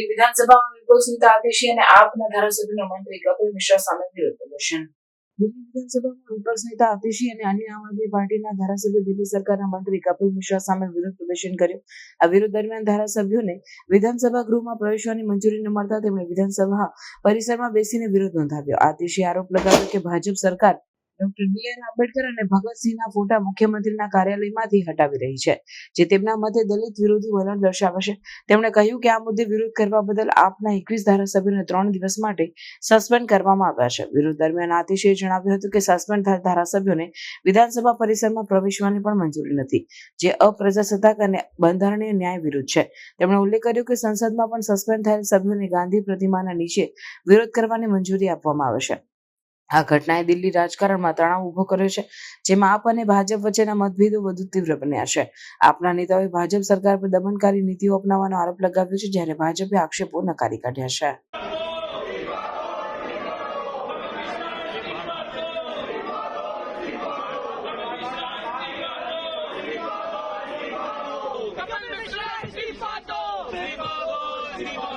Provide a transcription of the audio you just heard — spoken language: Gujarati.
દિલ્હી વિધાનસભામાં વિપક્ષ નેતા આતિશી અને આપના ધારાસભ્યનો મંત્રી કપિલ મિશ્રા સામે વિરોધ પ્રદર્શન દિલ્હી વિધાનસભામાં વિપક્ષ નેતા આતિશી અને અન્ય આમ આદમી પાર્ટીના ધારાસભ્ય દિલ્હી સરકારના મંત્રી કપિલ મિશ્રા સામે વિરોધ પ્રદર્શન કર્યું. આ વિરોધ દરમિયાન ધારાસભ્યોને વિધાનસભા ગૃહમાં પ્રવેશવાની મંજૂરી ન મળતા તેમણે વિધાનસભા પરિસરમાં બેસીને વિરોધ નોંધાવ્યો. આતિશીએ આરોપ લગાવ્યો કે ભાજપ સરકાર ડોક્ટર બી આર આંબેડકર અને ભગતસિંહના ફોટા મુખ્યમંત્રીના કાર્યાલયમાંથી હટાવી રહી છે, જે તેમના મતે દલિત વિરોધી વલણ દર્શાવે છે. તેમણે કહ્યું કે આ મુદ્દે વિરોધ કરવા બદલ આપના એકવીસ ધારાસભ્યોને ત્રણ દિવસ માટે સસ્પેન્ડ કરવામાં આવ્યા છે. વિરોધ દરમિયાન આતિશીએ જણાવ્યું હતું કે સસ્પેન્ડ થયેલ ધારાસભ્યોને વિધાનસભા પરિસરમાં પ્રવેશવાની પણ મંજૂરી નથી, જે અપ્રજાસત્તાક અને બંધારણીય ન્યાય વિરુદ્ધ છે. તેમણે ઉલ્લેખ કર્યો કે સંસદમાં પણ સસ્પેન્ડ થયેલ સભ્યોને ગાંધી પ્રતિમાના નીચે વિરોધ કરવાની મંજૂરી આપવામાં આવે છે. આ ઘટનાએ દિલ્હી રાજકારણમાં તણાવ ઊભો કર્યો છે જેમાં આપ અને ભાજપ વચ્ચેના મતભેદો વધુ તીવ્ર બન્યા છે આપના નેતાઓએ ભાજપ સરકાર પર દમનકારી નીતિઓ અપનાવવાનો આરોપ લગાવ્યો છે જ્યારે ભાજપે આક્ષેપો નકારી કાઢ્યા છે Viva